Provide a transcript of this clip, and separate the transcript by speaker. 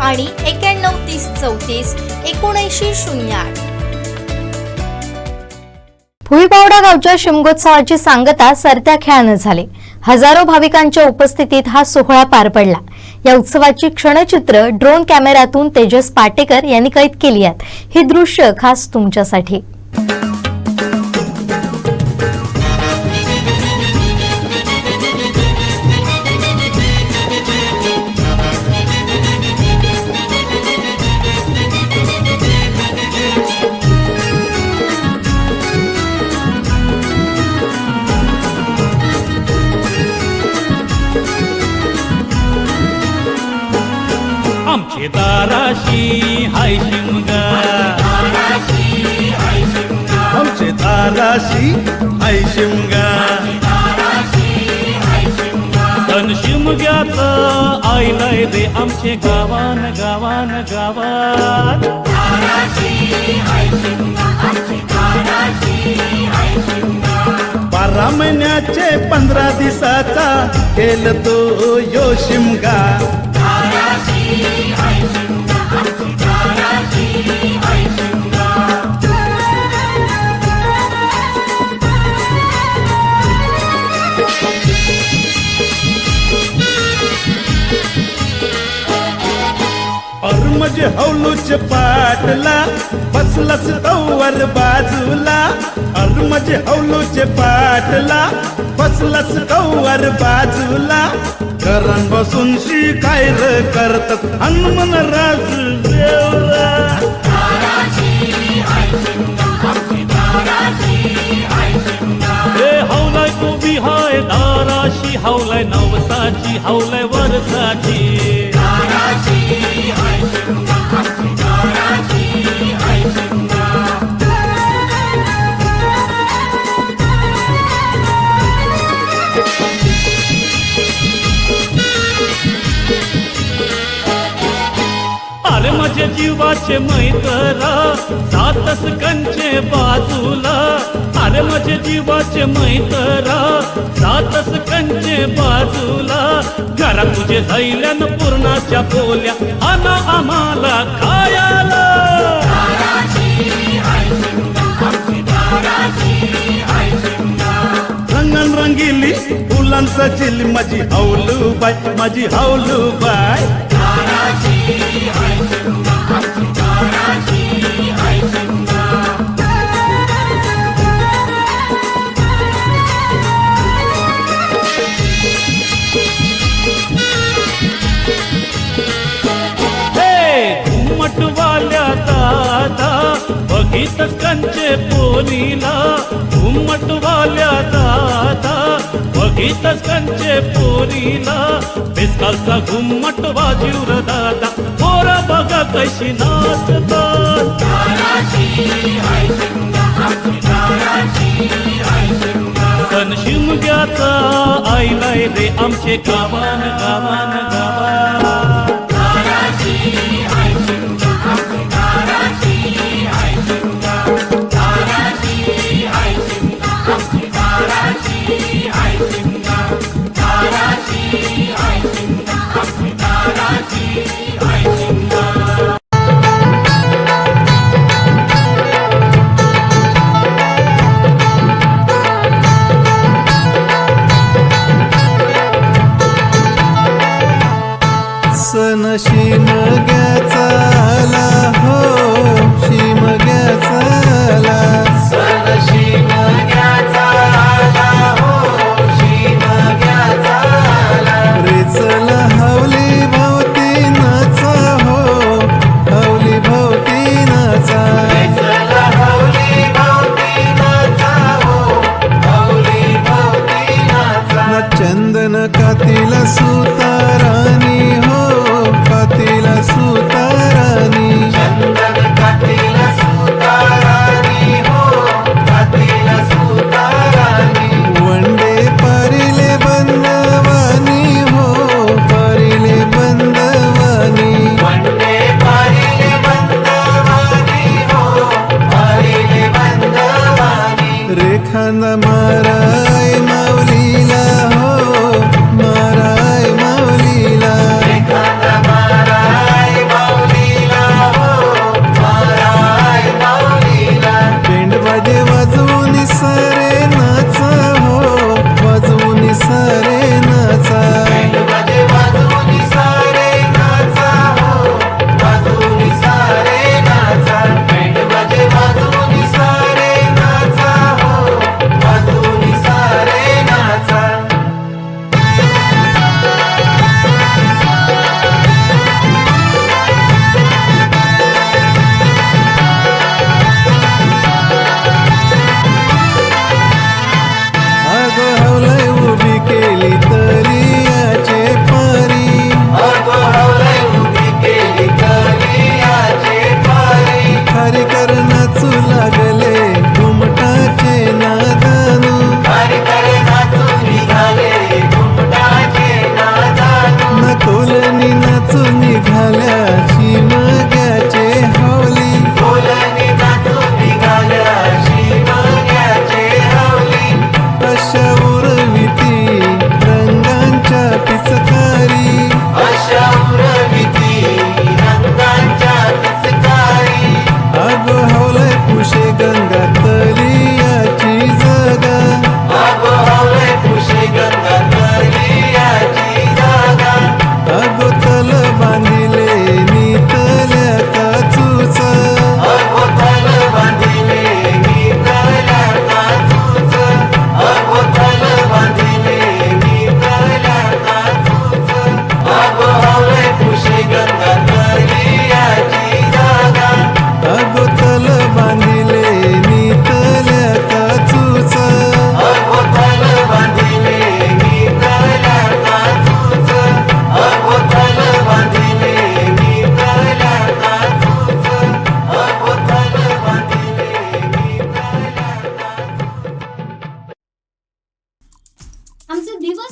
Speaker 1: आणि एक्याण्णव तीस चौतीस एकोणऐंशी शून्य आठ.
Speaker 2: भुईबावडा गावच्या शिमगोत्सवाची सांगता सरत्या खेळानं झाले. हजारो भाविकांच्या उपस्थितीत हा सोहळा पार पडला. या उत्सवाची क्षणचित्र ड्रोन कॅमेऱ्यातून तेजस पाटेकर यांनी कैद केली आहेत. ही दृश्य खास तुमच्यासाठी.
Speaker 3: आमचे दाराशी हाय शिमगा.
Speaker 4: आमचे दाराशी हाय शिमगा.
Speaker 3: तन शिमग्याच आईलय दे आमचे गावान गावान गावान
Speaker 4: बारा महिन्याचे पंधरा दिसाचा केल तो यो शिमगा. म्हणजे हौलूच पाटला बसलस तवर बाजूला. अर म्हणजे हौलूच पाटला बसलस तवर बाजूला. करण बसून शिकायर करत हनुमन राज देवरा
Speaker 3: दाराशी हौलाय नवसाची हौलाय वरसाची. अरे माझे जीवाचे मैतरा सातस कंचे बाजूला. अरे माझे जीवाचे मैतरा सातस कंचे बाजूला. घरा तुझे धैल्यान पूर्णाच्या बोल्या आना आम्हाला खायाला.
Speaker 4: रंगन रंगिली फुलांचा चिल माझी हौलू बाय माझी हौलू बाय
Speaker 3: बघितच कंचे पोरीला घुमटवाल्या दादा. बघितच कंचे पोरीला बेसकालचा घुमट वाजीवर दादा. पोरा बघा कशी नाचतात. शिमग्याचा आईलाय रे आमचे गावान गावान. सा கனமரம் लगे